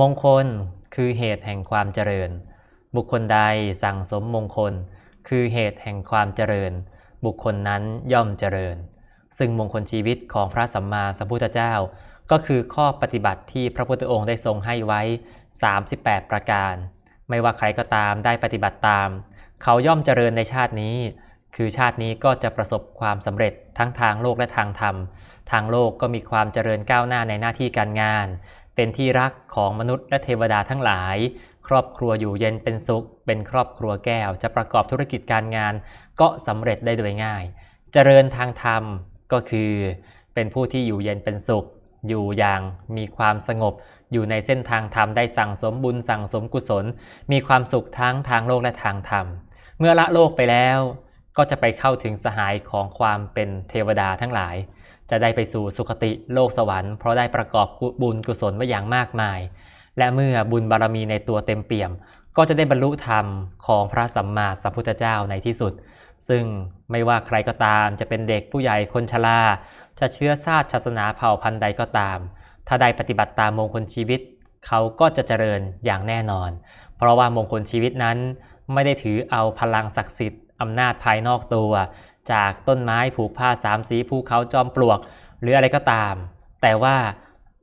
มงคลคือเหตุแห่งความเจริญ บุคคลใดสั่งสมมงคล คือเหตุแห่งความเจริญ บุคคลนั้นย่อมเจริญ ซึ่งมงคลชีวิตของพระสัมมาสัมพุทธเจ้า ก็คือข้อปฏิบัติที่พระพุทธองค์ได้ทรงให้ไว้ 38 ประการ ไม่ว่าใครก็ตามได้ปฏิบัติตาม เขาย่อมเจริญในชาตินี้ คือชาตินี้ก็จะประสบความสำเร็จทั้งทางโลกและทางธรรม ทางโลกก็มีความเจริญก้าวหน้าในหน้าที่การงาน เป็นที่รักของมนุษย์และเทวดาทั้งหลาย ครอบครัวอยู่เย็นเป็นสุข เป็นครอบครัวแก้ว จะประกอบธุรกิจการงาน ก็สำเร็จได้โดยง่าย เจริญทางธรรมก็คือ เป็นผู้ที่อยู่เย็นเป็นสุข อยู่อย่างมีความสงบ อยู่ในเส้นทางธรรมได้สั่งสมบุญสั่งสมกุศล มีความสุขทั้งทางโลกและทางธรรม เมื่อละโลกไปแล้ว ก็จะไปเข้าถึงสหายของความเป็นเทวดาทั้งหลาย จะได้ไปสู่สุคติโลกสวรรค์เพราะได้ประกอบบุญกุศลไว้อย่างมากมาย และเมื่อบุญบารมีในตัวเต็มเปี่ยม ก็จะได้บรรลุธรรมของพระสัมมาสัมพุทธเจ้าในที่สุด ซึ่งไม่ว่าใครก็ตามจะเป็นเด็กผู้ใหญ่คนชราจะเชื้อชาติศาสนาเผ่าพันธุ์ใดก็ตาม ถ้าได้ปฏิบัติตามมงคลชีวิต เขาก็จะเจริญอย่างแน่นอน เพราะว่ามงคลชีวิตนั้นไม่ได้ถือเอาพลังศักดิ์สิทธิ์อำนาจภายนอกตัว จากต้นไม้ผูกผ้าสามสีภูเขาจอมปลวก หรืออะไรก็ตาม แต่ว่า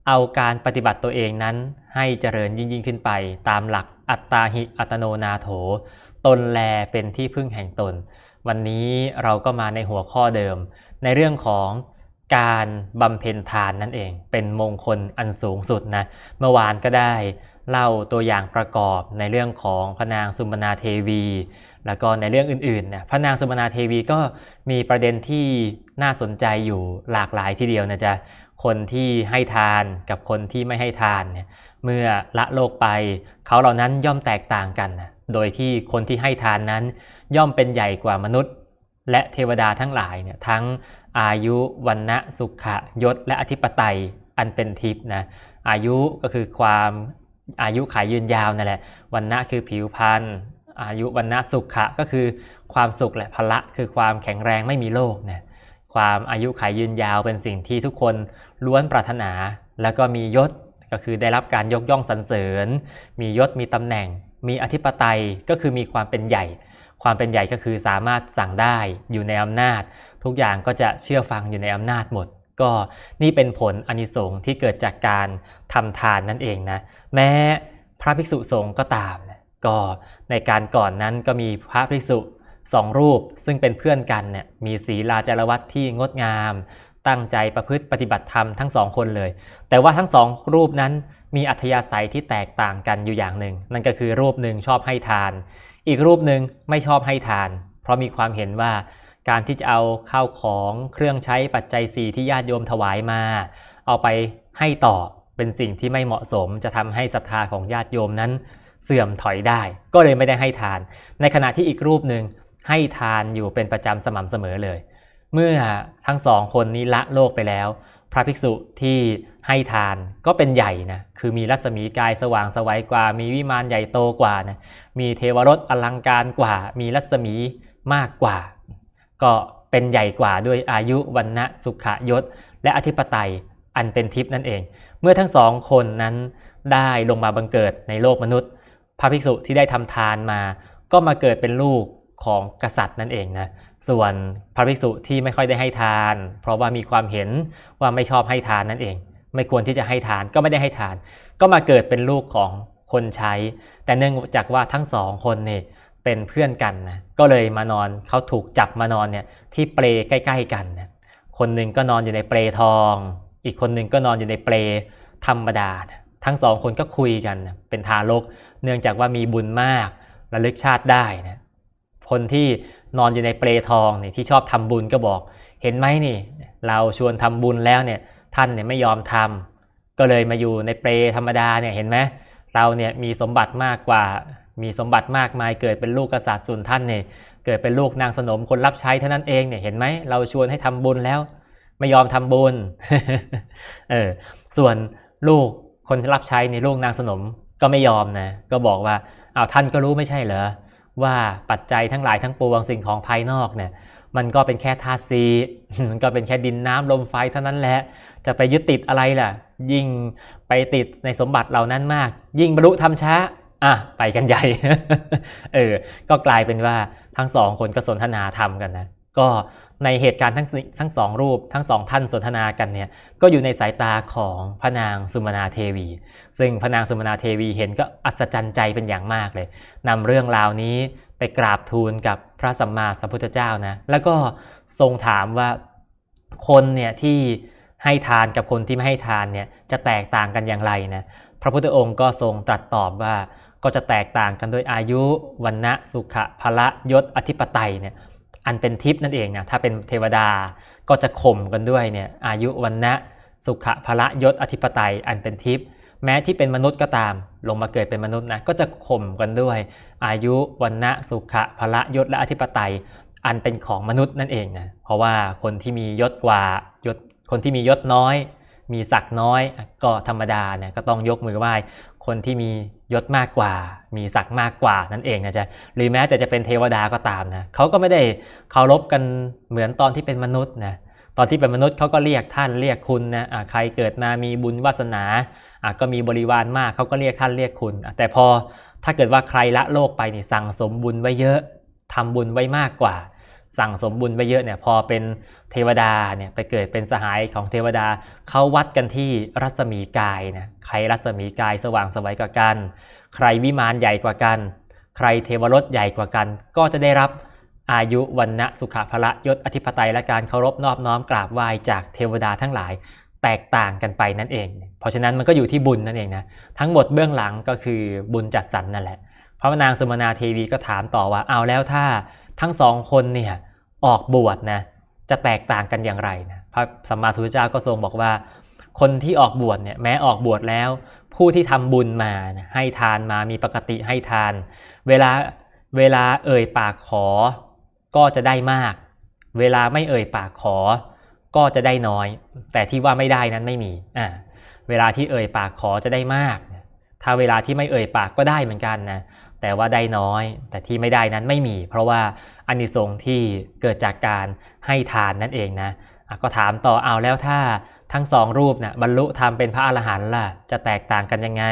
เอาการปฏิบัติตัวเองนั้นให้เจริญยิ่งยิ่งขึ้นไป ตามหลักอัตตาหิอัตโนนาโถ ตนแลเป็นที่พึ่งแห่งตน วันนี้เราก็มาในหัวข้อเดิม ในเรื่องของการบำเพ็ญทานนั่นเอง เป็นมงคลอันสูงสุดนะ เมื่อวานก็ได้เล่าตัวอย่างประกอบในเรื่องของพระนางสุมนาเทวี แล้วก็ในเรื่องอื่นๆเนี่ยพระนางสุมนาเทวีก็มีประเด็นที่น่าสนใจอยู่หลากหลายทีเดียวนะจ๊ะคนที่ให้ทานกับคนที่ไม่ให้ทานเนี่ยเมื่อละโลกไปเขาเหล่านั้นย่อมแตกต่างกันนะโดยที่คนที่ให้ทานนั้น ย่อมเป็นใหญ่กว่ามนุษย์ และเทวดาทั้งหลายเนี่ยทั้งอายุวันนะสุขะยศ และอธิปไตยอันเป็นทิพย์นะอายุก็คือความอายุขายยืนยาวนั่นแหละวันนะคือผิวพรรณ อายุวันนะสุขะก็คือความสุขและพละคือความแข็งแรงไม่มีโรคนะความอายุขายยืนยาวเป็นสิ่งที่ทุกคนล้วนปรารถนา แล้วก็มียศก็คือได้รับการยกย่องสรรเสริญ มียศมีตำแหน่ง มีอธิปไตยก็คือมีความเป็นใหญ่ ความเป็นใหญ่ก็คือสามารถสั่งได้อยู่ในอำนาจ ทุกอย่างก็จะเชื่อฟังอยู่ในอำนาจหมด ก็นี่เป็นผลอนิสงส์ที่เกิดจากการทำทานนั่นเองนะแม้พระภิกษุสงฆ์ก็ตามนะ ก็ในการก่อนนั้นก็มีพระภิกษุสองรูปซึ่งเป็นเพื่อนกันเนี่ยมีศีลาจารวัตที่งดงาม ตั้งใจประพฤติปฏิบัติธรรมทั้งสองคนเลย แต่ว่าทั้งสองรูปนั้นมีอัธยาศัยที่แตกต่างกันอยู่อย่างหนึ่ง นั่นก็คือรูปหนึ่งชอบให้ทาน อีกรูปหนึ่งไม่ชอบให้ทาน เพราะมีความเห็นว่าการที่จะเอาข้าวของเครื่องใช้ปัจจัยสี่ที่ญาติโยมถวายมา เอาไปให้ต่อเป็นสิ่งที่ไม่เหมาะสมจะทำให้ศรัทธาของญาติโยมนั้น เสื่อมถอยได้ ก็เลยไม่ได้ให้ทาน ในขณะที่อีกรูปหนึ่งให้ทานอยู่เป็นประจำสม่ำเสมอเลย เมื่อทั้งสองคนนี้ละโลกไปแล้ว พระภิกษุที่ให้ทานก็เป็นใหญ่นะคือมีรัศมีกายสว่างสวัยกว่า มีวิมานใหญ่โตกว่านะมีเทวรถอลังการกว่า มีรัศมีมากกว่า ก็เป็นใหญ่กว่าด้วยอายุวันนะสุขยศ และอธิปไตยอันเป็นทิพย์นั่นเอง เมื่อทั้งสองคนนั้นได้ลงมาบังเกิดในโลกมนุษย์ พระภิกษุที่ได้ทำทานมา ก็มาเกิดเป็นลูกของกษัตริย์นั่นเองนะส่วนพระภิกษุที่ไม่ค่อยได้ให้ทาน เพราะว่ามีความเห็นว่าไม่ชอบให้ทานนั่นเอง ไม่ควรที่จะให้ทานก็ไม่ได้ให้ทาน ก็มาเกิดเป็นลูกของคนใช้ แต่เนื่องจากว่าทั้งสองคนเนี่ยเป็นเพื่อนกันนะก็เลยมานอนเขาถูกจับมานอนเนี่ยที่เปลใกล้ๆกันนะคนหนึ่งก็นอนอยู่ในเปลทอง อีกคนหนึ่งก็นอนอยู่ในเปลธรรมดา ทั้งสองคนก็คุยกันเป็นทารก เนื่องจากว่ามีบุญมากระลึกชาติได้นะคนที่นอนอยู่ในเปลทองเนี่ยที่ชอบทำบุญก็บอก เห็นไหมนี่ เราชวนทำบุญแล้วเนี่ยท่านเนี่ยไม่ยอมทำก็เลยมาอยู่ในเปลธรรมดาเนี่ยเห็นไหมเราเนี่ยมีสมบัติมากกว่า มีสมบัติมากมายเกิดเป็นลูกกษัตริย์ส่วนท่านเนี่ยเกิดเป็นลูกนางสนมคนรับใช้เท่านั้นเองเนี่ยเห็นไหมเราชวนให้ทำบุญแล้ว ไม่ยอมทำบุญเออส่วนลูกคนรับใช้ในลูกนางสนม ก็ไม่ยอมนะ ก็บอกว่าอ้าวท่านก็รู้ไม่ใช่เหรอว่าปัจจัยทั้งหลายทั้งปวงสิ่งของภายนอกเนี่ย มันก็เป็นแค่ธาตุซีมันก็เป็นแค่ดินน้ำลมไฟเท่านั้นแหละ จะไปยึดติดอะไรล่ะ ยิ่งไปติดในสมบัติเหล่านั้นมาก ยิ่งบรรลุธรรมช้า อะ ไปกันใหญ่ เออ ก็กลายเป็นว่าทั้งสองคนก็สนทนาธรรมกันนะ ก็ ในเหตุการณ์ทั้งสิทั้งสองรูปทั้งสองท่านสนทนากันเนี่ยก็อยู่ในสายตาของพระนางสุมาณาเทวี ซึ่งพระนางสุมาณาเทวีเห็นก็อัศจรรย์ใจเป็นอย่างมากเลยนำเรื่องราวนี้ไปกราบทูลกับพระสัมมาสัมพุทธเจ้านะแล้วก็ทรงถามว่าคนเนี่ยที่ให้ทานกับคนที่ไม่ให้ทานเนี่ยจะแตกต่างกันอย่างไรนะพระพุทธองค์ก็ทรงตรัสตอบว่าก็จะแตกต่างกันโดยอายุวันนะสุขะพละยศอธิปไตยเนี่ย อันเป็นทิพย์นั่นเองนะถ้าเป็นเทวดาก็จะข่มกันด้วยเนี่ยอายุวันนะสุขะพละยศอธิปไตยอันเป็นทิพย์แม้ที่เป็นมนุษย์ก็ตาม ลงมาเกิดเป็นมนุษย์นะก็จะข่มกันด้วย อายุวันนะสุขะพละยศและอธิปไตย อันเป็นของมนุษย์นั่นเองนะเพราะว่าคนที่มียศกว่ายศคนที่มียศน้อย มีศักดิ์น้อย ก็ธรรมดาเนี่ยก็ต้องยกมือไหว้ คนที่มียศมากกว่า มีศักดิ์มากกว่านั่นเองนะจ๊ะหรือแม้แต่จะเป็นเทวดาก็ตามนะเขาก็ไม่ได้เคารพกันเหมือนตอนที่เป็นมนุษย์นะตอนที่เป็นมนุษย์เขาก็เรียกท่านเรียกคุณนะะใครเกิดมามีบุญวาสนาก็มีบริวารมากเขาก็เรียกท่านเรียกคุณ แต่พอถ้าเกิดว่าใครละโลกไปนี่สั่งสมบุญไว้เยอะทำบุญไว้มากกว่า สั่งสมบุญไว้เยอะเนี่ยพอเป็นเทวดาเนี่ยไปเกิดเป็นสหายของเทวดาเขาวัดกันที่รัศมีกายนะใครรัศมีกายสว่างสวัยกว่ากัน ใครวิมานใหญ่กว่ากัน ใครเทวรถใหญ่กว่ากัน ก็จะได้รับอายุวันนะสุขภละยศอธิปไตยและการเคารพนอบน้อมกราบไหว้จากเทวดาทั้งหลายแตกต่างกันไปนั่นเอง เพราะฉะนั้นมันก็อยู่ที่บุญนั่นเองนะทั้งหมดเบื้องหลังก็คือบุญจัดสรรนั่นแหละพระนางสมนาเทวีก็ถามต่อว่าเอาแล้วถ้าทั้งสองคนเนี่ย ออกบวชนะจะแตกต่างกันอย่างไรนะพระสัมมาสัมพุทธเจ้าก็ทรงบอกว่า คนที่ออกบวชเนี่ยแม้ออกบวชแล้ว ผู้ที่ทำบุญมาให้ทานมามีปกติให้ทาน เวลาเวลาเอ่ยปากขอก็จะได้มาก เวลาไม่เอ่ยปากขอ ก็จะได้น้อย แต่ที่ว่าไม่ได้นั้นไม่มีอ่าเวลาที่เอ่ยปากขอจะได้มาก ถ้าเวลาที่ไม่เอ่ยปากก็ได้เหมือนกันนะแต่ว่าได้น้อย แต่ที่ไม่ได้นั้นไม่มี เพราะว่า อานิสงส์ที่เกิดจากการให้ทานนั่นเองนะะก็ถามต่อเอาแล้วถ้าทั้งสองรูปนะ่ะบรรลุธรรมเป็นพระอรหันต์ล่ะจะแตกต่างกันยังไง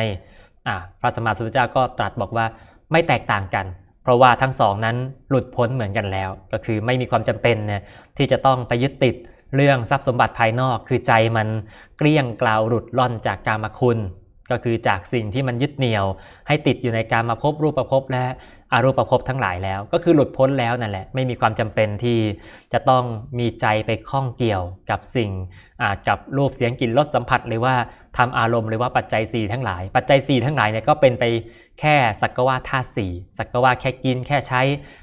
พระสมมาสัมพุทธเจ้าก็ตรัสบอกว่าไม่แตกต่างกัน เพราะว่าทั้งสองนั้นหลุดพ้นเหมือนกันแล้ว ก็คือไม่มีความจำเป็นนะที่จะต้องไปยึดติดเรื่องทรัพย์สมบัติภายนอก คือใจมันเกลี้ยงกล่าวหลุดล่อนจากกามคุณ ก็คือจากสิ่งที่มันยึดเหนี่ยว ให้ติดอยู่ในการมาพบรูปประพบและ อารูปประพบทั้งหลายแล้ว ก็คือหลุดพ้นแล้วนั่นแหละ ไม่มีความจำเป็นที่จะต้องมีใจไปคล้องเกี่ยวกับสิ่งกับรูปเสียงกลิ่นรสสัมผัสหรือว่าทำอารมณ์หรือว่าปัจจัย 4 ทั้งหลาย ปัจจัย 4 ทั้งหลายเนี่ยก็เป็นไปแค่สักกว่าธาตุสี่สักกว่าแค่กินแค่ใช้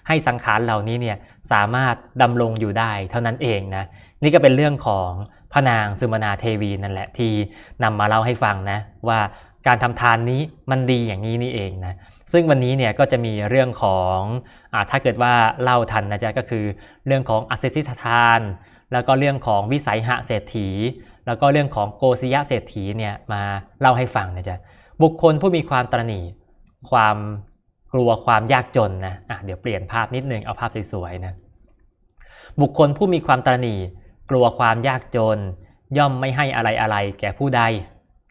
ให้สังขารเหล่านี้เนี่ยสามารถดำรงอยู่ได้เท่านั้นเองนะนี่ก็เป็นเรื่องของพระนางสุมาณาเทวีนั่นแหละที่นำมาเล่าให้ฟังนะว่าการทำทานนี้มันดีอย่างนี้นี่เองนะ ซึ่งวันนี้เนี่ยก็จะมีเรื่องของอถ้าเกิดว่าเล่าทันนะจ๊ะก็คือเรื่องของอัศสิทาน แล้วก็เรื่องของวิสัยหะเศรษฐี แล้วก็เรื่องของโกศยะเศรษฐีเนี่ยมาเล่าให้ฟังนะจ๊ะบุคคลผู้มีความตรณีความกลัวความยากจนนะะเดี๋ยวเปลี่ยนภาพนิดนึงเอาภาพสวยๆนะบุคคลผู้มีความตรณีกลัวความยากจน ย่อมไม่ให้อะไรอะไรแก่ผู้ใด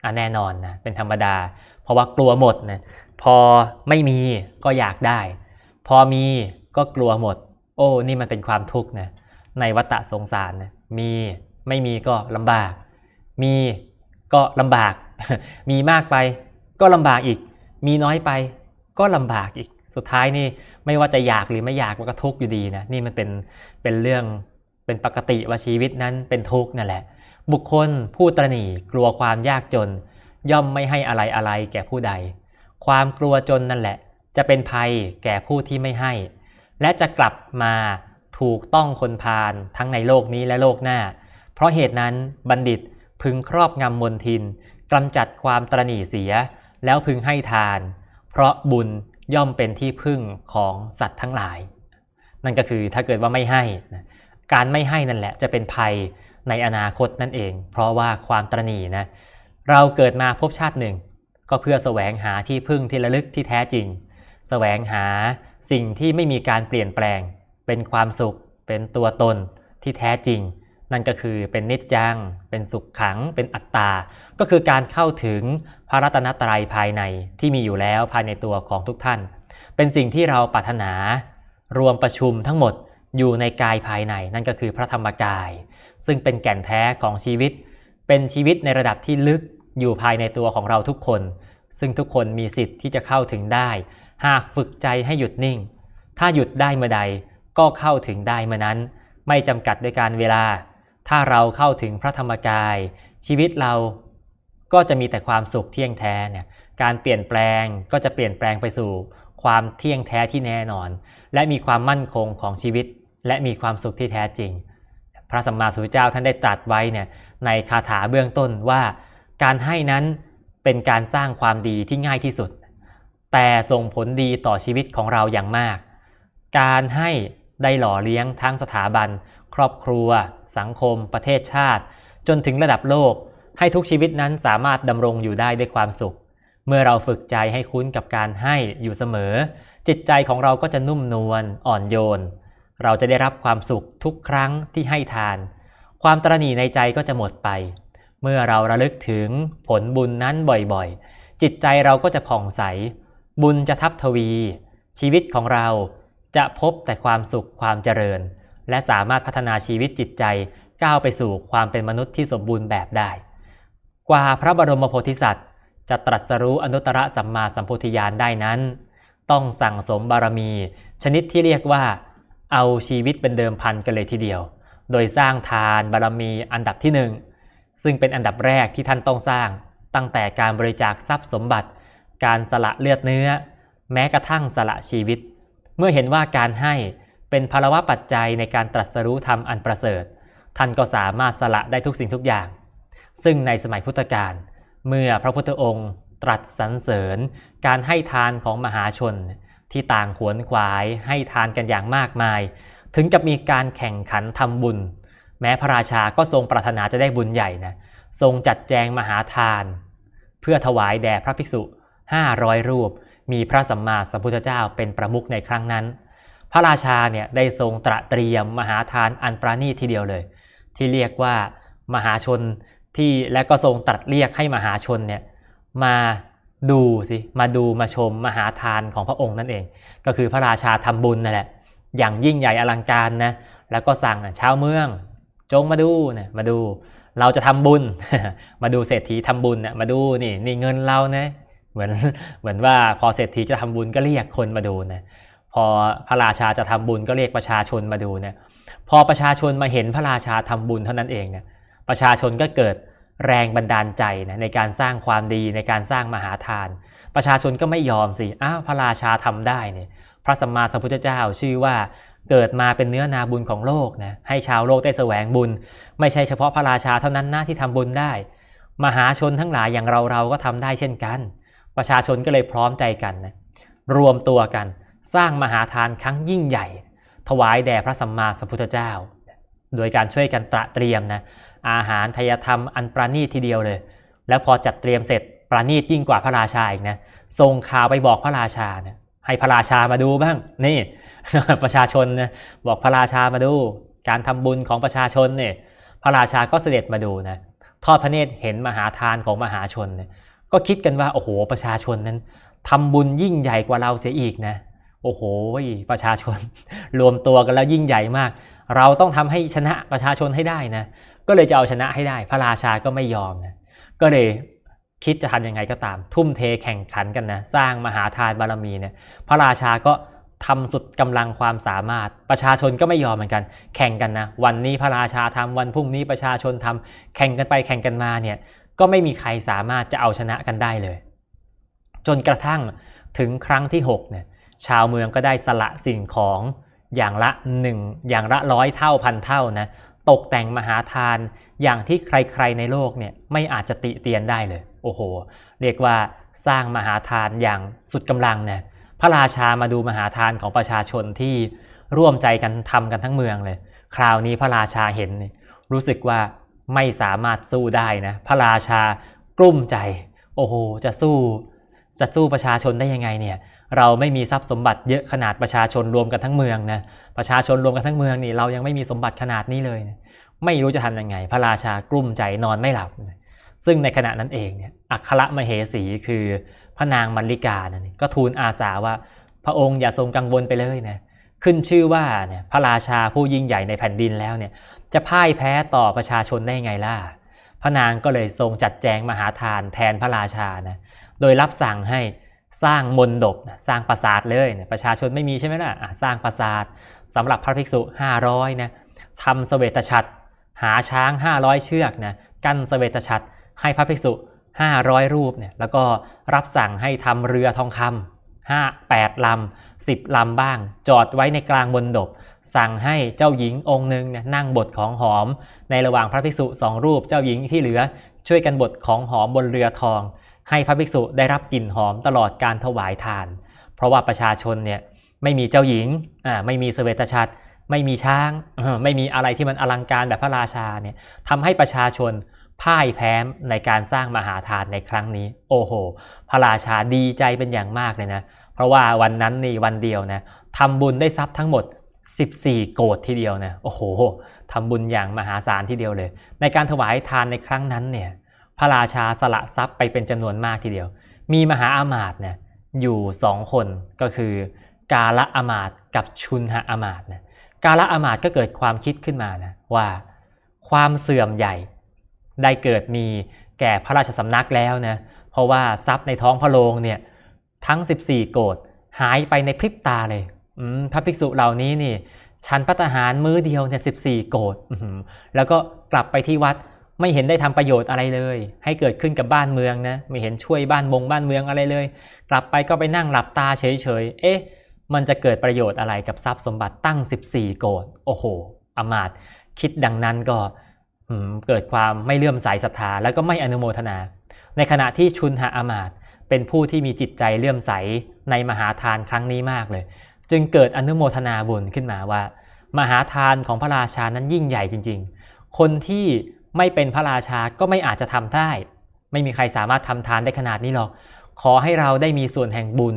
อะแน่นอนนะเป็นธรรมดา เพราะว่ากลัวหมดนะ พอไม่มีก็อยากได้ พอมีก็กลัวหมด โอ้ นี่มันเป็นความทุกข์นะในวัฏสงสารนะมีไม่มีก็ลำบาก มีก็ลำบาก มีมากไปก็ลำบากอีก มีน้อยไปก็ลำบากอีก สุดท้ายนี่ไม่ว่าจะอยากหรือไม่อยากมันก็ทุกข์อยู่ดีนะนี่มันเป็นเป็นเรื่องเป็นปกติว่าชีวิตนั้นเป็นทุกข์นั่นแหละ บุคคลผู้ตรณีกลัวความยากจน ย่อมไม่ให้อะไรอะไรแก่ผู้ใด ความกลัวจนนั่นแหละ จะเป็นภัยแก่ผู้ที่ไม่ให้ และจะกลับมาถูกต้องคนพาลทั้งในโลกนี้และโลกหน้า เพราะเหตุนั้นบัณฑิตพึงครอบงำมนทินกำจัดความตรณีเสีย แล้วพึงให้ทาน เพราะบุญย่อมเป็นที่พึ่งของสัตว์ทั้งหลาย นั่นก็คือถ้าเกิดว่าไม่ให้การไม่ให้นั่นแหละจะเป็นภัยในอนาคตนั่นเอง เพราะว่าความตรณีนะ เราเกิดมาพบชาติหนึ่ง ก็เพื่อแสวงหาที่พึ่งที่ระลึกที่แท้จริง แสวงหาสิ่งที่ไม่มีการเปลี่ยนแปลง เป็นความสุข เป็นตัวตนที่แท้จริง นั่นก็คือเป็นนิจจัง เป็นสุขขัง เป็นอัตตา ก็คือการเข้าถึงพระรัตนตรัยภายในที่มีอยู่แล้วภายในตัวของทุกท่าน เป็นสิ่งที่เราปรารถนา รวมประชุมทั้งหมดอยู่ในกายภายในนั่นก็คือพระธรรมกาย ซึ่งเป็นแก่นแท้ของชีวิต เป็นชีวิตในระดับที่ลึก อยู่ภายในตัวของเราทุกคน ซึ่งทุกคนมีสิทธิ์ที่จะเข้าถึงได้ หากฝึกใจให้หยุดนิ่ง ถ้าหยุดได้เมื่อใดก็เข้าถึงได้เมื่อนั้น ไม่จำกัดด้วยการเวลา ถ้าเราเข้าถึงพระธรรมกาย ชีวิตเราก็จะมีแต่ความสุขเที่ยงแท้เนี่ยการเปลี่ยนแปลงก็จะเปลี่ยนแปลงไปสู่ ความเที่ยงแท้ที่แน่นอน และมีความมั่นคงของชีวิต และมีความสุขที่แท้จริง พระสัมมาสัมพุทธเจ้าท่านได้ตรัสไว้เนี่ยในคาถาเบื้องต้นว่า การให้นั้นเป็นการสร้างความดีที่ง่ายที่สุด แต่ส่งผลดีต่อชีวิตของเราอย่างมาก การให้ได้หล่อเลี้ยงทั้งสถาบัน ครอบครัว สังคม ประเทศชาติ จนถึงระดับโลก ให้ทุกชีวิตนั้นสามารถดำรงอยู่ได้ด้วยความสุข เมื่อเราฝึกใจให้คุ้นกับการให้อยู่เสมอ จิตใจของเราก็จะนุ่มนวลอ่อนโยน เราจะได้รับความสุขทุกครั้งที่ให้ทาน ความตระหนี่ในใจก็จะหมดไป เมื่อเราระลึกถึงผลบุญนั้นบ่อยๆ จิตใจเราก็จะผ่องใส บุญจะทับทวี ชีวิตของเราจะพบแต่ความสุขความเจริญ และสามารถพัฒนาชีวิตจิตใจก้าวไปสู่ความเป็นมนุษย์ที่สมบูรณ์แบบได้ กว่าพระบรมโพธิสัตว์ จะตรัสรู้อนุตตรสัมมาสัมโพธิญาณได้นั้น ต้องสั่งสมบารมี ชนิดที่เรียกว่า เอาชีวิตเป็นเดิมพันกันเลยทีเดียว โดยสร้างทานบารมีอันดับที่หนึ่ง ซึ่งเป็นอันดับแรกที่ท่านต้องสร้าง ตั้งแต่การบริจาคทรัพย์สมบัติ การสละเลือดเนื้อ แม้กระทั่งสละชีวิต เมื่อเห็นว่าการให้เป็นภาวะปัจจัยในการตรัสรู้ธรรมอันประเสริฐ ท่านก็สามารถสละได้ทุกสิ่งทุกอย่าง ซึ่งในสมัยพุทธกาลเมื่อพระพุทธองค์ตรัสสรรเสริญ การให้ทานของมหาชน ที่ต่างขวนขวายให้ทานกันอย่างมากมาย ถึงกับมีการแข่งขันทำบุญ แม้พระราชาก็ทรงปรารถนาจะได้บุญใหญ่นะทรงจัดแจงมหาทาน เพื่อถวายแด่พระภิกษุ 500 รูป มีพระสัมมาสัมพุทธเจ้าเป็นประมุขในครั้งนั้น พระราชาเนี่ยได้ทรงตระเตรียมมหาทานอันประณีตทีเดียวเลย ที่เรียกว่ามหาชนที่และก็ทรงตรัสเรียกให้มหาชนเนี่ยมาดูสิมาดูมาชมมหาทานของพระองค์นั่นเอง ก็คือพระราชาทำบุญนั่นแหละอย่างยิ่งใหญ่อลังการนะแล้วก็สั่งชาวเมือง จงมาดูเนี่ยมาดู เราจะทำบุญ มาดูเศรษฐีทำบุญเนี่ยมาดูนี่นี่เงินเรานะ เหมือนเหมือนว่าพอเศรษฐีจะทำบุญก็เรียกคนมาดูนะพอพระราชาจะทำบุญก็เรียกประชาชนมาดูเนี่ยพอประชาชนมาเห็นพระราชาทำบุญเท่านั้นเองเนี่ยประชาชนก็เกิดแรงบันดาลใจนะในการสร้างความดีในการสร้างมหาทาน ประชาชนก็ไม่ยอมสิอ้าวพระราชาทำได้เนี่ยพระสัมมาสัมพุทธเจ้าชื่อว่า เกิดมาเป็นเนื้อนาบุญของโลกนะให้ชาวโลกได้แสวงบุญ ไม่ใช่เฉพาะพระราชาเท่านั้นนะที่ทำบุญได้ มหาชนทั้งหลายอย่างเราเราก็ทำได้เช่นกัน ประชาชนก็เลยพร้อมใจกันนะรวมตัวกัน สร้างมหาทานครั้งยิ่งใหญ่ ถวายแด่พระสัมมาสัมพุทธเจ้า โดยการช่วยกันตระเตรียมนะอาหารทายธรรมอันประณีตทีเดียวเลย แล้วพอจัดเตรียมเสร็จประณีตยิ่งกว่าพระราชาอีกนะส่งข่าวไปบอกพระราชานะให้พระราชามาดูบ้างนี่ ประชาชนนะบอกพระราชามาดู การทำบุญของประชาชนเนี่ยพระราชาก็เสด็จมาดูนะทอดพระเนตรเห็นมหาทานของมหาชนเนี่ยก็คิดกันว่าโอ้โหประชาชนนั้นทำบุญยิ่งใหญ่กว่าเราเสียอีกนะโอ้โหประชาชน รวมตัวกันแล้วยิ่งใหญ่มาก เราต้องทำให้ชนะประชาชนให้ได้นะก็เลยจะเอาชนะให้ได้ พระราชาก็ไม่ยอมนะก็เลยคิดจะทำยังไงก็ตาม ทุ่มเทแข่งขันกันนะสร้างมหาทานบารมีเนี่ยพระราชาก็ ทำสุดกำลังความสามารถ ประชาชนก็ไม่ยอมเหมือนกัน แข่งกันนะ วันนี้พระราชาทำวันพรุ่งนี้ประชาชนทำแข่งกันไปแข่งกันมาเนี่ยก็ไม่มีใครสามารถจะเอาชนะกันได้เลย จนกระทั่งถึงครั้งที่6เนี่ยชาวเมืองก็ได้สละสิ่งของอย่างละหนึ่งอย่างละร้อยเท่าพันเท่านะตกแต่งมหาทานอย่างที่ใครๆในโลกเนี่ยไม่อาจจะติเตียนได้เลย โอ้โห เรียกว่าสร้างมหาทานอย่างสุดกำลังนะ พระราชามาดูมหาทานของประชาชนที่ร่วมใจกันทำกันทั้งเมืองเลย คราวนี้พระราชาเห็น รู้สึกว่าไม่สามารถสู้ได้นะ พระราชากลุ้มใจ โอ้โห จะสู้ จะสู้ประชาชนได้ยังไงเนี่ย เราไม่มีทรัพย์สมบัติเยอะขนาดประชาชนรวมกันทั้งเมืองนะ ประชาชนรวมกันทั้งเมืองนี่เรายังไม่มีสมบัติขนาดนี้เลยนะไม่รู้จะทำยังไง พระราชากลุ้มใจนอนไม่หลับ ซึ่งในขณะนั้นเองเนี่ย อัครมเหสีคือ พระนางมัลลิกานะก็ทูลอาสาว่าพระองค์อย่าทรงกังวลไปเลยนะขึ้นชื่อว่าเนี่ยพระราชาผู้ยิ่งใหญ่ในแผ่นดินแล้วเนี่ยจะพ่ายแพ้ต่อประชาชนได้ไงล่ะพระนางก็เลยทรงจัดแจงมหาทานแทนพระราชานะโดยรับสั่งให้สร้างมนดบสร้างปราสาทเลยนะประชาชนไม่มีใช่ไหมล่ะะสร้างปราสาทสำหรับพระภิกษุ 500นะทำเสวตฉัตรหาช้าง 500 เชือกนะกั้นเสวตฉัตรให้พระภิกษุ 500 รูปเนี่ยแล้วก็ รับสั่งให้ทำเรือทองคำห้าแปดลำสิบลำบ้าง จอดไว้ในกลางบนดบ สั่งให้เจ้าหญิงองค์หนึ่งเนี่ยนั่งบทของหอม ในระหว่างพระภิกษุสองรูปเจ้าหญิงที่เหลือ ช่วยกันบทของหอมบนเรือทอง ให้พระภิกษุได้รับกลิ่นหอมตลอดการถวายทาน เพราะว่าประชาชนเนี่ยไม่มีเจ้าหญิงอ่าไม่มีเสวตฉัตรไม่มีช้าง ไม่มีอะไรที่มันอลังการแบบพระราชาเนี่ยทำให้ประชาชน พ่ายแพ้ในการสร้างมหาทานในครั้งนี้ โอ้โห พระราชาดีใจเป็นอย่างมากเลยนะ เพราะว่าวันนั้นนี่วันเดียวนะทำบุญได้ทรัพย์ทั้งหมด 14 โกดทีเดียวนะ โอ้โหทำบุญอย่างมหาศาลทีเดียวเลย ในการถวายทานในครั้งนั้นเนี่ยพระราชาสละทรัพย์ไปเป็นจำนวนมากทีเดียว มีมหาอามาตย์เนี่ยอยู่สองคนก็คือกาละอามาตย์กับชุนหอามาตย์นะกาละอามาตย์ก็เกิดความคิดขึ้นมานะว่า ความเสื่อมใหญ่ ได้เกิดมีแก่พระราชสำนักแล้วนะเพราะว่าทรัพย์ในท้องพระโรงเนี่ยทั้ง 14 โกดหายไปในพริบตาเลยพระภิกษุเหล่านี้นี่ฉันพัฒหารมื้อเดียวเนี่ยสิบสี่โกดแล้วก็กลับไปที่วัดไม่เห็นได้ทำประโยชน์อะไรเลย ให้เกิดขึ้นกับบ้านเมืองนะไม่เห็นช่วยบ้านมงบ้านเมืองอะไรเลย กลับไปก็ไปนั่งหลับตาเฉยๆเอ๊ะ มันจะเกิดประโยชน์อะไรกับทรัพย์สมบัติตั้ง 14 โกดโอ้โหอมาตคิดดังนั้นก็ เกิดความไม่เลื่อมใสศรัทธาแล้วก็ไม่อนุโมทนา ในขณะที่ชุนหาอามาตเป็นผู้ที่มีจิตใจเลื่อมใสในมหาทานครั้งนี้มากเลย จึงเกิดอนุโมทนาบุญขึ้นมาว่า มหาทานของพระราชานั้นยิ่งใหญ่จริง ๆ คนที่ไม่เป็นพระราชาก็ไม่อาจจะทำได้ ไม่มีใครสามารถทำทานได้ขนาดนี้หรอก ขอให้เราได้มีส่วนแห่งบุญ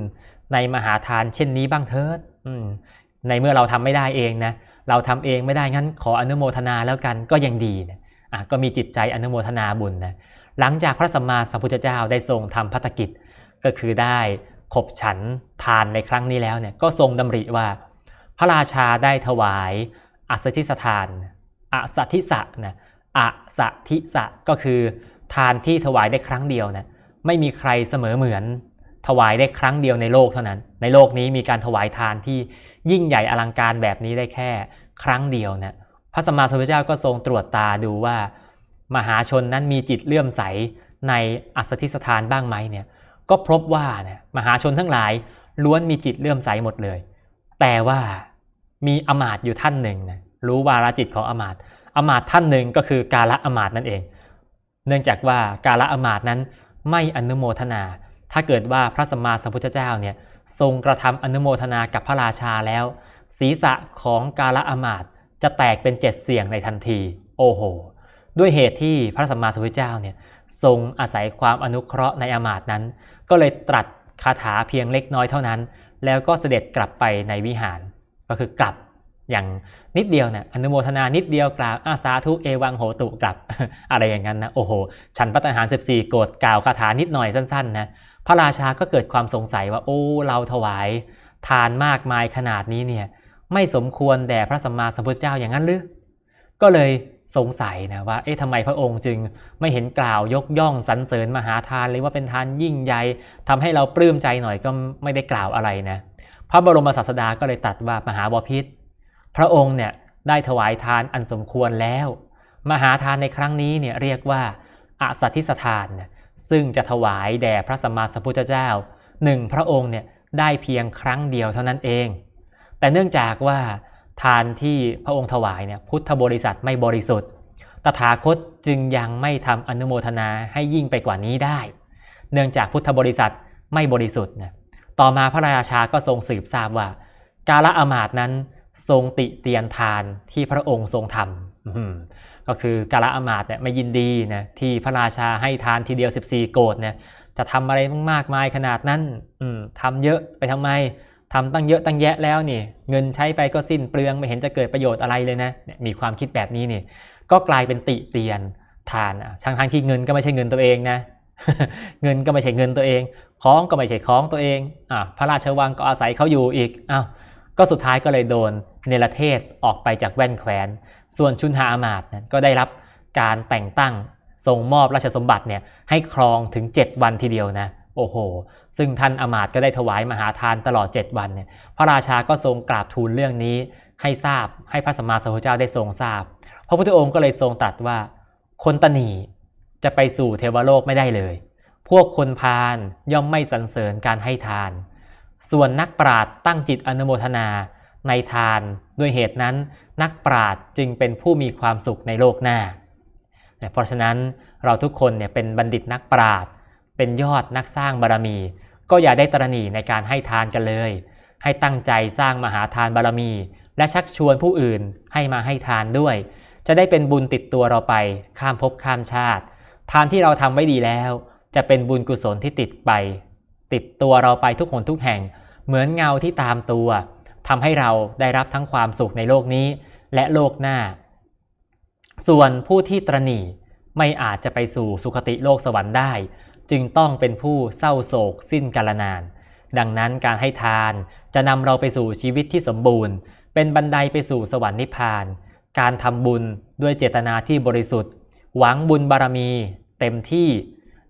ในมหาทานเช่นนี้บ้างเถิดในเมื่อเราทำไม่ได้เองนะ เราทำเองไม่ได้งั้นขออนุโมทนาแล้วกันก็ยังดีนะ ก็มีจิตใจอนุโมทนาบุญนะหลังจากพระสัมมาสัมพุทธเจ้าได้ทรงทำพัฒกิจ ก็คือได้ขบฉันทานในครั้งนี้แล้วเนี่ยก็ทรงดำริว่า พระราชาได้ถวายอัสธิสทานอสัทิสะนะอสัทิสะก็คือทานที่ถวายได้ครั้งเดียวนะไม่มีใครเสมอเหมือน ถวายได้ครั้งเดียวในโลกเท่านั้น ในโลกนี้มีการถวายทานที่ยิ่งใหญ่อลังการแบบนี้ได้แค่ครั้งเดียวนะ พระสัมมาสัมพุทธเจ้าก็ทรงตรวจตาดูว่า มหาชนนั้นมีจิตเลื่อมใสในอัศทิสถานบ้างไหมเนี่ยก็พบว่าเนี่ยมหาชนทั้งหลายล้วนมีจิตเลื่อมใสหมดเลย แต่ว่ามีอมาตอยู่ท่านหนึ่งนะรู้วาราจิตของอมาตอมาตท่านหนึ่งก็คือกาละอมาตนั่นเอง เนื่องจากว่ากาละอมาตนั้นไม่อนุโมทนา ถ้าเกิดว่าพระสัมมาสัมพุทธเจ้าเนี่ยทรงกระทำอนุโมทนากับพระราชาแล้ว ศีรษะของกาละอมาต จะแตกเป็นเจ็ดเสียงในทันที โอ้โห ด้วยเหตุที่พระสัมมาสัมพุทธเจ้าเนี่ยทรงอาศัยความอนุเคราะห์ในอามาตนั้น ก็เลยตรัสคาถาเพียงเล็กน้อยเท่านั้น แล้วก็เสด็จกลับไปในวิหาร ก็คือกลับอย่างนิดเดียวเนี่ยอนุโมทนานิดเดียวกล่าวอาสาทุเอวังโหตุกลับ อะไรอย่างนั้นนะโอ้โห ฉันพัฒหาร 14 โกรธกล่าวคาถานิดหน่อยสั้นๆนะพระราชาก็เกิดความสงสัยว่าโอ้เราถวาย ทานมากมายขนาดนี้เนี่ย ไม่สมควรแด่พระสัมมาสัมพุทธเจ้าอย่างนั้นหรือ ก็เลยสงสัยนะว่า เอ๊ะทำไมพระองค์จึงไม่เห็นกล่าวยกย่องสรรเสริญมหาทานเลยว่าเป็นทานยิ่งใหญ่ทำให้เราปลื้มใจหน่อยก็ไม่ได้กล่าวอะไรนะ พระบรมศาสดาก็เลยตัดว่ามหาบพิษพระองค์เนี่ยได้ถวายทานอันสมควรแล้ว มหาทานในครั้งนี้เนี่ยเรียกว่าอาสัติสทานนซึ่งจะถวายแด่พระสัมมาสัมพุทธเจ้าหนึ่งพระองค์เนี่ยได้เพียงครั้งเดียวเท่านั้นเอง แต่เนื่องจากว่าทานที่พระองค์ถวายเนี่ยพุทธบริษัทไม่บริสุทธิ์ ตถาคตจึงยังไม่ทำอนุโมทนาให้ยิ่งไปกว่านี้ได้ เนื่องจากพุทธบริษัทไม่บริสุทธิ์นะต่อมาพระราชาก็ทรงสืบทราบว่า กาละอมาตนั้นทรงติเตียนทานที่พระองค์ทรงทำก็คือกาละอมาตเนี่ยไม่ยินดีนะที่พระราชาให้ทานทีเดียว 14 โกดเนี่ยจะทำอะไรมากมายขนาดนั้นอืมทำเยอะไปทำไม ทำตั้งเยอะตั้งแยะแล้วนี่เงินใช้ไปก็สิ้นเปลืองไม่เห็นจะเกิดประโยชน์อะไรเลยนะเนี่ยมีความคิดแบบนี้นี่ก็กลายเป็นติเตียนทานอะทั้งทั้งที่เงินก็ไม่ใช่เงินตัวเองนะ เงินก็ไม่ใช่เงินตัวเองของก็ไม่ใช่ของตัวเองอะพระราชวังก็อาศัยเขาอยู่อีกอ้าวก็สุดท้ายก็เลยโดนเนรเทศออกไปจากแว่นแคว้น ส่วนชุนหาอามาตย์ก็ได้รับการแต่งตั้งทรงมอบราชสมบัติเนี่ยให้ครองถึง 7 วันทีเดียวนะ โอ้โห ซึ่งท่านอมาตก็ได้ถวายมหาทานตลอด 7 วันเนี่ยพระราชาก็ทรงกราบทูลเรื่องนี้ให้ทราบให้พระสัมมาสัมพุทธเจ้าได้ทรงทราบ พระพุทธองค์ก็เลยทรงตรัสว่า คนตนีจะไปสู่เทวโลกไม่ได้เลย พวกคนพาลย่อมไม่สรรเสริญการให้ทาน ส่วนนักปราดตั้งจิตอนุโมทนาในทานด้วยเหตุนั้นนักปราดจึงเป็นผู้มีความสุขในโลกหน้า เพราะฉะนั้นเราทุกคนเนี่ยเป็นบัณฑิตนักปราดเป็นยอดนักสร้างบารมี ก็อย่าได้ตรณีในการให้ทานกันเลย ให้ตั้งใจสร้างมหาทานบารมี และชักชวนผู้อื่นให้มาให้ทานด้วย จะได้เป็นบุญติดตัวเราไปข้ามภพข้ามชาติ ทานที่เราทำไว้ดีแล้ว จะเป็นบุญกุศลที่ติดไป ติดตัวเราไปทุกคนทุกแห่ง เหมือนเงาที่ตามตัวทำให้เราได้รับทั้งความสุขในโลกนี้ และโลกหน้า ส่วนผู้ที่ตรณีไม่อาจจะไปสู่สุคติโลกสวรรค์ได้ จึงต้องเป็นผู้เศร้าโศกสิ้นกาลนาน ดังนั้นการให้ทานจะนำเราไปสู่ชีวิตที่สมบูรณ์ เป็นบันไดไปสู่สวรรค์นิพพาน การทำบุญด้วยเจตนาที่บริสุทธิ์ หวังบุญบารมี เต็มที่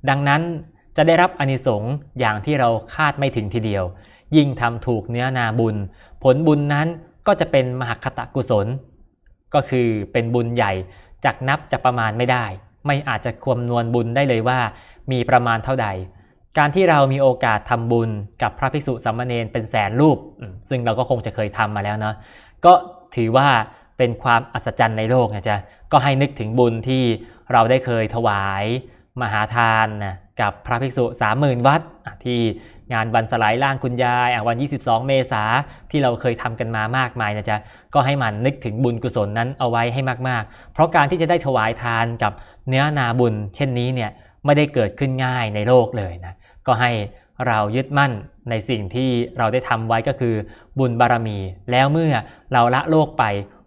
ดังนั้นจะได้รับอนิสงส์อย่างที่เราคาดไม่ถึงทีเดียว ยิ่งทำถูกเนื้อนาบุญ ผลบุญนั้นก็จะเป็นมหคตกุศล ก็คือเป็นบุญใหญ่จากนับจะประมาณไม่ได้ ไม่อาจจะคำนวณบุญได้เลยว่า มีประมาณเท่าใด การที่เรามีโอกาสทำบุญกับพระภิกษุสามเณรเป็นแสนรูป ซึ่งเราก็คงจะเคยทำมาแล้วเนาะก็ถือว่าเป็นความอัศจรรย์ในโลกนะจ๊ะก็ให้นึกถึงบุญที่เราได้เคยถวายมหาทานนะกับพระภิกษุสามหมื่นวัดที่งานวันสลายร่างคุณยายวัน 22 เมษาที่เราเคยทำกันมามากมายนะจ๊ะก็ให้มันนึกถึงบุญกุศลนั้นเอาไว้ให้มากๆ เพราะการที่จะได้ถวายทานกับเนื้อนาบุญ เช่นนี้เนี่ย ไม่ได้เกิดขึ้นง่ายในโลกเลยนะก็ให้เรายึดมั่นในสิ่งที่เราได้ทำไว้ก็คือบุญบารมี แล้วเมื่อเราละโลกไป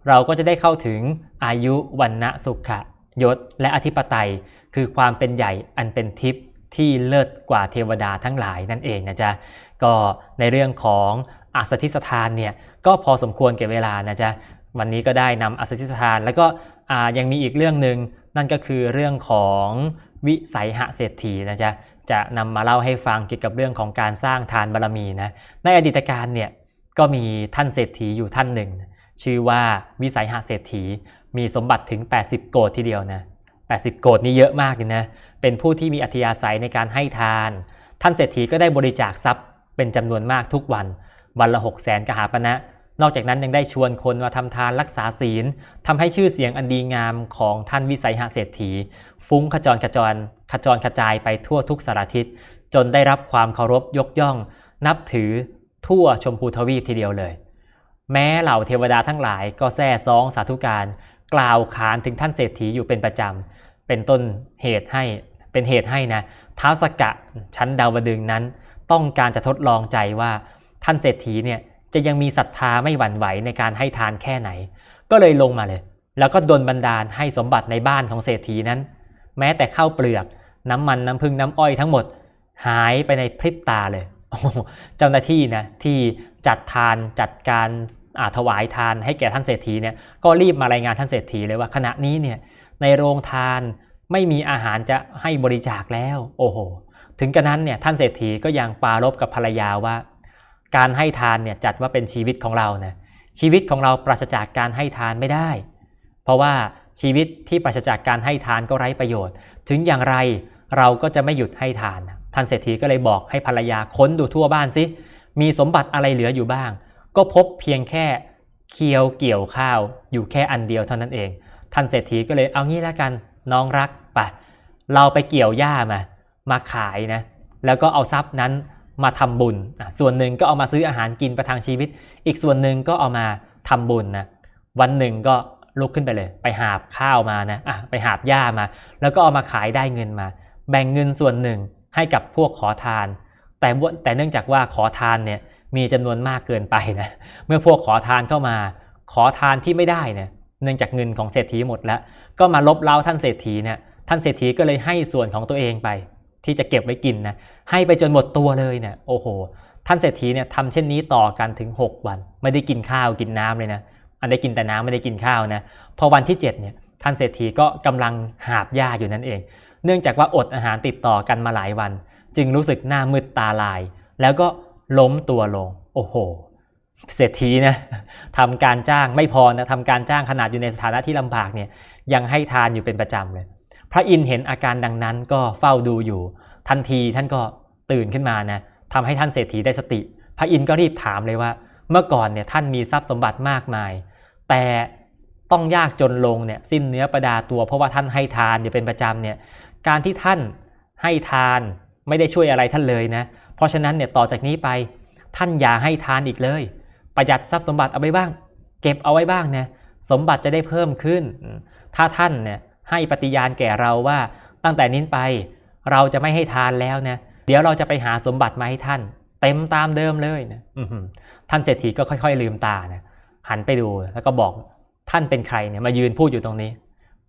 เราก็จะได้เข้าถึงอายุวันณะสุขะยศและอธิปไตย คือความเป็นใหญ่อันเป็นทิพย์ที่เลิศกว่าเทวดาทั้งหลายนั่นเองนะจ๊ะก็ในเรื่องของอัสธิสถานเนี่ยก็พอสมควรเก็บเวลานะจ๊ะวันนี้ก็ได้นำอัสธิสถาน แล้วก็ยังมีอีกเรื่องหนึ่งนั่นก็คือเรื่องของ วิสัยหะเศรษฐีนะจ๊ะจะนำมาเล่าให้ฟังเกี่ยวกับเรื่องของการสร้างทานบารรมีนะในอดีตการเนี่ยก็มีท่านเศรษฐีอยู่ท่านหนึ่ง ชื่อว่าวิสัยหะเศรษฐีมีสมบัติถึง 80 โกดทีเดียวนะ80 โกดนี่เยอะมากเลยนะเป็นผู้ที่มีอัธยาศัยในการให้ทาน ท่านเศรษฐีก็ได้บริจาคทรัพย์เป็นจำนวนมากทุกวันวันละ6 0แสนกหาปณะน นอกจากนั้นยังได้ชวนคนมาทำทานรักษาศีลทำให้ชื่อเสียงอันดีงามของท่านวิสัยหาเศรษฐี ฟุ้งขจรขจรขจรกระจายไปทั่วทุกสารทิศ จนได้รับความเคารพยกย่อง นับถือทั่วชมพูทวีปทีเดียวเลย แม้เหล่าเทวดาทั้งหลายก็แซ่ซองสาธุการ กล่าวขานถึงท่านเศรษฐีอยู่เป็นประจำ เป็นต้นเหตุให้เป็นเหตุให้นะท้าวสกะชั้นดาวดึงนั้น ต้องการจะทดลองใจว่าท่านเศรษฐีเนี่ย จะยังมีศรัทธาไม่หวั่นไหวในการให้ทานแค่ไหน ก็เลยลงมาเลย แล้วก็ดนบันดาลให้สมบัติในบ้านของเศรษฐีนั้น แม้แต่ข้าวเปลือก น้ำมันน้ำพึ่งน้ำอ้อยทั้งหมด หายไปในพริบตาเลยเจ้าหน้าที่นะที่จัดทานจัดการถวายทานให้แก่ท่านเศรษฐีเนี่ยก็รีบมารายงานท่านเศรษฐีเลยว่าขณะนี้เนี่ยในโรงทานไม่มีอาหารจะให้บริจาคแล้ว โอ้โห ถึงกระนั้นเนี่ยท่านเศรษฐีก็ยังปารบกับภรรยาว่า การให้ทานเนี่ยจัดว่าเป็นชีวิตของเรานะชีวิตของเราปราศจากการให้ทานไม่ได้ เพราะว่าชีวิตที่ปราศจากการให้ทานก็ไร้ประโยชน์ ถึงอย่างไรเราก็จะไม่หยุดให้ทานท่านเศรษฐีก็เลยบอกให้ภรรยาค้นดูทั่วบ้านซิมีสมบัติอะไรเหลืออยู่บ้าง ก็พบเพียงแค่เคียวเกี่ยวข้าวอยู่แค่อันเดียวเท่านั้นเอง ท่านเศรษฐีก็เลยเอางี้แล้วกันน้องรักไปเราไปเกี่ยวหญ้ามา มาขายนะ แล้วก็เอาทรัพย์นั้น มาทำบุญ ส่วนหนึ่งก็เอามาซื้ออาหารกินประทังชีวิต อีกส่วนหนึ่งก็เอามาทำบุญนะวันหนึ่งก็ลุกขึ้นไปเลย ไปหาบข้าวมานะอะไปหาบหญ้ามา แล้วก็เอามาขายได้เงินมา แบ่งเงินส่วนหนึ่งให้กับพวกขอทาน แต่บแต่เนื่องจากว่าขอทานเนี่ยมีจำนวนมากเกินไปนะเมื่อพวกขอทานเข้ามา ขอทานที่ไม่ได้เนี่ยเนื่องจากเงินของเศรษฐีหมดแล้ว ก็มาลบเล้าท่านเศรษฐีเนี่ยท่านเศรษฐีก็เลยให้ส่วนของตัวเองไป ที่จะเก็บไว้กินนะให้ไปจนหมดตัวเลยเนี่ยโอ้โห ท่านเศรษฐีเนี่ยทำเช่นนี้ต่อกันถึง 6 วัน ไม่ได้กินข้าวกินน้ำเลยนะอันได้กินแต่น้ำไม่ได้กินข้าวนะพอวันที่ 7เนี่ยท่านเศรษฐีก็กำลังหาบหญ้าอยู่นั่นเอง เนื่องจากว่าอดอาหารติดต่อกันมาหลายวัน จึงรู้สึกหน้ามืดตาลาย แล้วก็ล้มตัวลง โอ้โห เศรษฐีนะทำการจ้างไม่พอนะทำการจ้างขนาดอยู่ในสถานะที่ลำบากเนี่ยยังให้ทานอยู่เป็นประจำเลย พระอินทร์เห็นอาการดังนั้นก็เฝ้าดูอยู่ ทันทีท่านก็ตื่นขึ้นมานะทำให้ท่านเศรษฐีได้สติ พระอินทร์ก็รีบถามเลยว่า เมื่อก่อนเนี่ยท่านมีทรัพย์สมบัติมากมาย แต่ต้องยากจนลงเนี่ยสิ้นเนื้อประดาตัว เพราะว่าท่านให้ทานอยู่เป็นประจำเนี่ยการที่ท่านให้ทานไม่ได้ช่วยอะไรท่านเลยนะ เพราะฉะนั้นเนี่ยต่อจากนี้ไปท่านอย่าให้ทานอีกเลย ประหยัดทรัพย์สมบัติเอาไว้บ้าง เก็บเอาไว้บ้างนะสมบัติจะได้เพิ่มขึ้น ถ้าท่านเนี่ย ให้ปฏิญาณแก่เราว่าตั้งแต่นี้ไป เราจะไม่ให้ทานแล้วนะเดี๋ยวเราจะไปหาสมบัติมาให้ท่าน เต็มตามเดิมเลยนะท่านเศรษฐีก็ค่อย ๆ ลืมตานะหันไปดูแล้วก็บอกท่านเป็นใครเนี่ยมายืนพูดอยู่ตรงนี้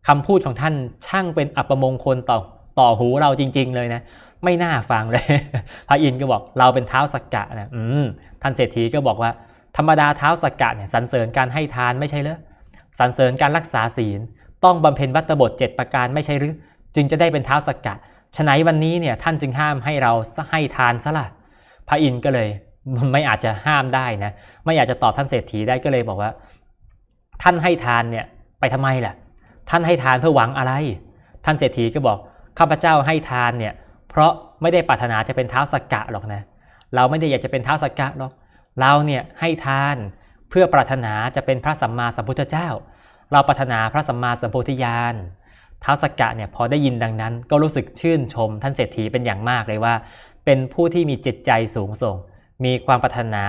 คำพูดของท่านช่างเป็นอัปมงคลต่อต่อหูเราจริง ๆ เลยนะไม่น่าฟังเลย พระอินทร์ก็บอกเราเป็นเท้าสักกะนะอืมท่านเศรษฐีก็บอกว่า ธรรมดาเท้าสักกะเนี่ยสรรเสริญการให้ทานไม่ใช่เหรอสรรเสริญการรักษาศีล ต้องบำเพ็ญวัตบท 7 ประการไม่ใช่หรือ จึงจะได้เป็นเท้าสกกะฉะนั้นวันนี้เนี่ยท่านจึงห้ามให้เราให้ทานซะละพระอินทร์ก็เลยไม่อาจจะห้ามได้นะไม่อยากจะตอบท่านเศรษฐีได้ก็เลยบอกว่า ท่านให้ทานเนี่ยไปทำไมล่ะ ท่านให้ทานเพื่อหวังอะไร ท่านเศรษฐีก็บอกข้าพเจ้าให้ทานเนี่ยเพราะไม่ได้ปรารถนาจะเป็นเท้าสกกะหรอกนะเราไม่ได้อยากจะเป็นเท้าสกกะหรอกเราเนี่ยให้ทานเพื่อปรารถนาจะเป็นพระสัมมาสัมพุทธเจ้า เราปรารถนาพระสัมมาสัมโพธิญาณท้าวสกกะเนี่ยพอได้ยินดังนั้น ก็รู้สึกชื่นชมท่านเศรษฐีเป็นอย่างมากเลยว่า เป็นผู้ที่มีจิตใจสูงส่ง มีความปรารถนา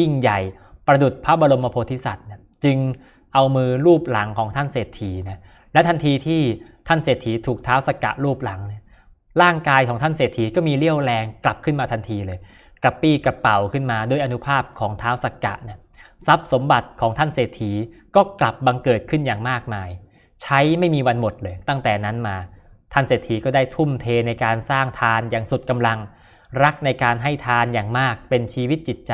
ยิ่งใหญ่ประดุจพระบรมโพธิสัตว์จึงเอามือลูบหลังของท่านเศรษฐีนะและทันทีที่ท่านเศรษฐีถูกเท้าสกกะลูบหลังเนี่ยร่างกายของท่านเศรษฐีก็มีเรี่ยวแรงกลับขึ้นมาทันทีเลย กระปี้กระเป๋าขึ้นมาด้วยอนุภาพของเท้าสกกะเนี่ย ทรัพย์สมบัติของท่านเศรษฐีก็กลับบังเกิดขึ้นอย่างมากมาย ใช้ไม่มีวันหมดเลย ตั้งแต่นั้นมา ท่านเศรษฐีก็ได้ทุ่มเทในการสร้างทานอย่างสุดกำลัง รักในการให้ทานอย่างมากเป็นชีวิตจิตใจ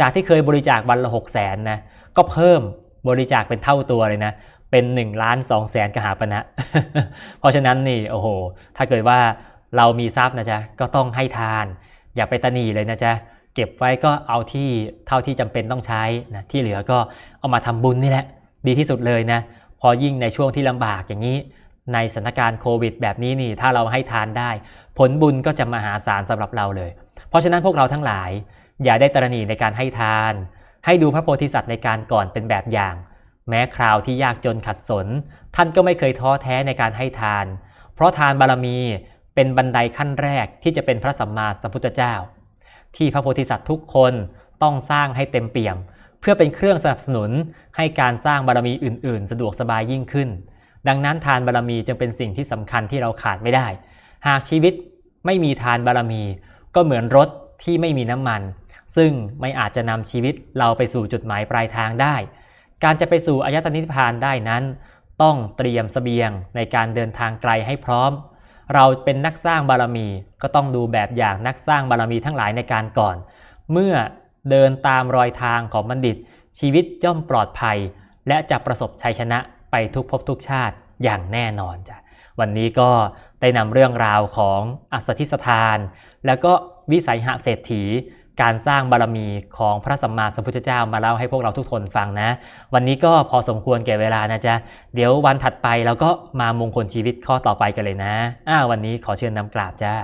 จากที่เคยบริจาควันละหกแสนนะก็เพิ่มบริจาคเป็นเท่าตัวเลยนะเป็น1ล้านสองแสนกหาปณะนะ เพราะฉะนั้นนี่โอ้โห ถ้าเกิดว่าเรามีทรัพย์นะจ๊ะก็ต้องให้ทาน อย่าไปตนีเลยนะจ๊ะ เก็บไว้ก็เอาที่เท่าที่จำเป็นต้องใช้นะที่เหลือก็เอามาทำบุญนี่แหละ ดีที่สุดเลยนะ พอยิ่งในช่วงที่ลำบากอย่างนี้ ในสถานการณ์โควิด แบบนี้นี่ถ้าเราให้ทานได้ ผลบุญก็จะมหาศาลสำหรับเราเลย เพราะฉะนั้นพวกเราทั้งหลาย อย่าได้ตรณีในการให้ทาน ให้ดูพระโพธิสัตว์ในการก่อนเป็นแบบอย่าง แม้คราวที่ยากจนขัดสน ท่านก็ไม่เคยท้อแท้ในการให้ทาน เพราะทานบารมีเป็นบันไดขั้นแรกที่จะเป็นพระสัมมาสัมพุทธเจ้า ที่พระโพธิสัตว์ทุกคนต้องสร้างให้เต็มเปี่ยม เพื่อเป็นเครื่องสนับสนุนให้การสร้างบารมีอื่น ๆ สะดวกสบายยิ่งขึ้น ดังนั้นทานบารมีจึงเป็นสิ่งที่สำคัญที่เราขาดไม่ได้ หากชีวิตไม่มีทานบารมี ก็เหมือนรถที่ไม่มีน้ำมัน ซึ่งไม่อาจจะนำชีวิตเราไปสู่จุดหมายปลายทางได้ การจะไปสู่อายตนิพพานได้นั้น ต้องเตรียมสเสบียงในการเดินทางไกลให้พร้อม เราเป็นนักสร้างบารมี ก็ต้องดูแบบอย่างนักสร้างบารมีทั้งหลายในการก่อน เมื่อเดินตามรอยทางของบัณฑิต ชีวิตย่อมปลอดภัย และจะประสบชัยชนะไปทุกภพทุกชาติอย่างแน่นอนจ้ะวันนี้ก็ได้นำเรื่องราวของอัศทิสถาน แล้วก็วิสัยหะเศรษฐี การสร้างบารมีของพระสัมมาสัมพุทธเจ้ามาเล่าให้พวกเราทุกคนฟังนะ วันนี้ก็พอสมควรแก่เวลานะจ๊ะ เดี๋ยววันถัดไปเราก็มามงคลชีวิตข้อต่อไปกันเลยนะอ้าวันนี้ขอเชิญนำกราบจ้า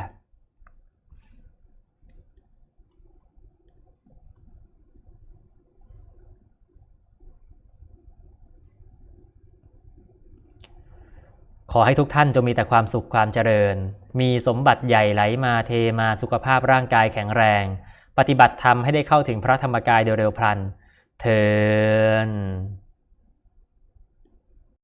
ขอให้ทุกท่านจงมีแต่ความสุขความเจริญ มีสมบัติใหญ่ไหลมาเทมาสุขภาพร่างกายแข็งแรง ปฏิบัติธรรมให้ได้เข้าถึงพระธรรมกายโดยเร็วพลันเทิน